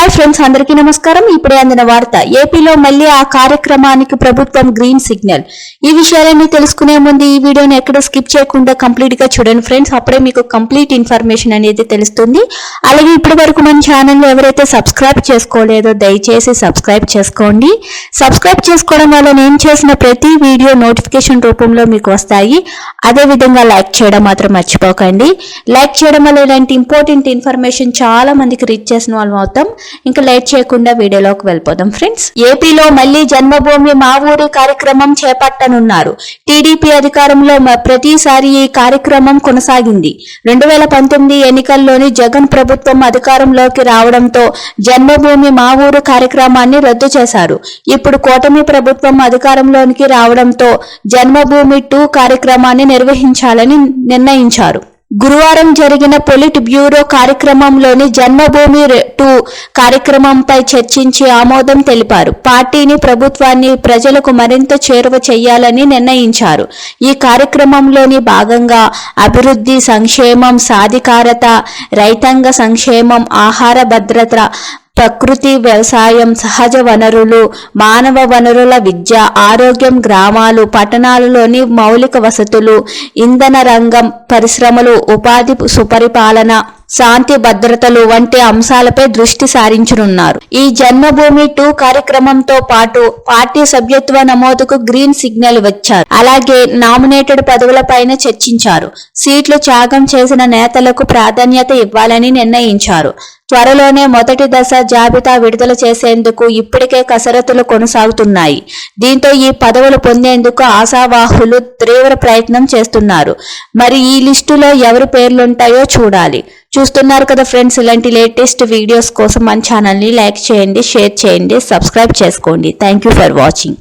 Hi friends అందరికీ నమస్కారం. ఇప్పుడే అందిన వార్త ఏపీలో మళ్ళీ ఆ కార్యక్రమానికి ప్రభుత్వం గ్రీన్ సిగ్నల్. ఈ విషయాలన్నీ తెలుసుకునే ముందు ఈ వీడియోని ఎక్కడ స్కిప్ చేయకుండా కంప్లీట్గా చూడండి ఫ్రెండ్స్. అప్పుడే మీకు కంప్లీట్ ఇన్ఫర్మేషన్ అనేది తెలుస్తుంది. అలాగే ఇప్పటి వరకు మన ఛానల్ ఎవరైతే సబ్స్క్రైబ్ చేసుకోలేదో దయచేసి సబ్స్క్రైబ్ చేసుకోండి. సబ్స్క్రైబ్ చేసుకోవడం వల్ల నేను చేసిన ప్రతి వీడియో నోటిఫికేషన్ రూపంలో మీకు వస్తాయి. అదే విధంగా లైక్ చేయడం మాత్రం మర్చిపోకండి. లైక్ చేయడం వల్ల ఇలాంటి ఇంపార్టెంట్ ఇన్ఫర్మేషన్ చాలా మందికి రీచ్ చేసిన వాళ్ళం అవుతాం. ఇంకా లేట్ చేయకుండా వీడియోలోకి వెళ్ళిపోదాం. ఫ్రెండ్స్ ఏపీలో మళ్ళీ జన్మభూమి మా ఊరి కార్యక్రమం చేపట్టనున్నారు. టీడీపీ అధికారంలో ప్రతిసారి ఈ కార్యక్రమం కొనసాగింది. రెండు వేల పంతొమ్మిది ఎన్నికల్లోని జగన్ ప్రభుత్వం అధికారంలోకి రావడంతో జన్మభూమి మా ఊరు కార్యక్రమాన్ని రద్దు చేశారు. ఇప్పుడు కూటమి ప్రభుత్వం అధికారంలోనికి రావడంతో జన్మభూమి టూ కార్యక్రమాన్ని నిర్వహించాలని నిర్ణయించారు. గురువారం జరిగిన పొలిట్ బ్యూరో కార్యక్రమంలోని జన్మభూమి టూ కార్యక్రమంపై చర్చించి ఆమోదం తెలిపారు. పార్టీని ప్రభుత్వాన్ని ప్రజలకు మరింత చేరువ చేయాలని నిర్ణయించారు. ఈ కార్యక్రమంలోని భాగంగా అభివృద్ధి సంక్షేమం సాధికారత రైతాంగ సంక్షేమం ఆహార భద్రత ప్రకృతి వ్యవసాయం సహజ వనరులు మానవ వనరుల విద్య ఆరోగ్యం గ్రామాలు పట్టణాలలోని మౌలిక వసతులు ఇంధన రంగం పరిశ్రమలు ఉపాధి సుపరిపాలన శాంతి భద్రతలు వంటి అంశాలపై దృష్టి సారించనున్నారు. ఈ జన్మభూమి టూ కార్యక్రమంతో పాటు పార్టీ సభ్యత్వ నమోదుకు గ్రీన్ సిగ్నల్ వచ్చారు. అలాగే నామినేటెడ్ పదవులపైన చర్చించారు. సీట్లు త్యాగం చేసిన నేతలకు ప్రాధాన్యత ఇవ్వాలని నిర్ణయించారు. త్వరలోనే మొదటి దశ జాబితా విడుదల చేసేందుకు ఇప్పటికే కసరత్తులు కొనసాగుతున్నాయి. దీంతో ఈ పదవులు పొందేందుకు ఆశావాహులు తీవ్ర ప్రయత్నం చేస్తున్నారు. మరి ఈ లిస్టులో ఎవరి పేర్లుంటాయో చూడాలి. చూస్తున్నారు కదా ఫ్రెండ్స్ ఇలాంటి లేటెస్ట్ వీడియోస్ కోసం మన ఛానల్ని లైక్ చేయండి షేర్ చేయండి సబ్స్క్రైబ్ చేసుకోండి. Thank you for watching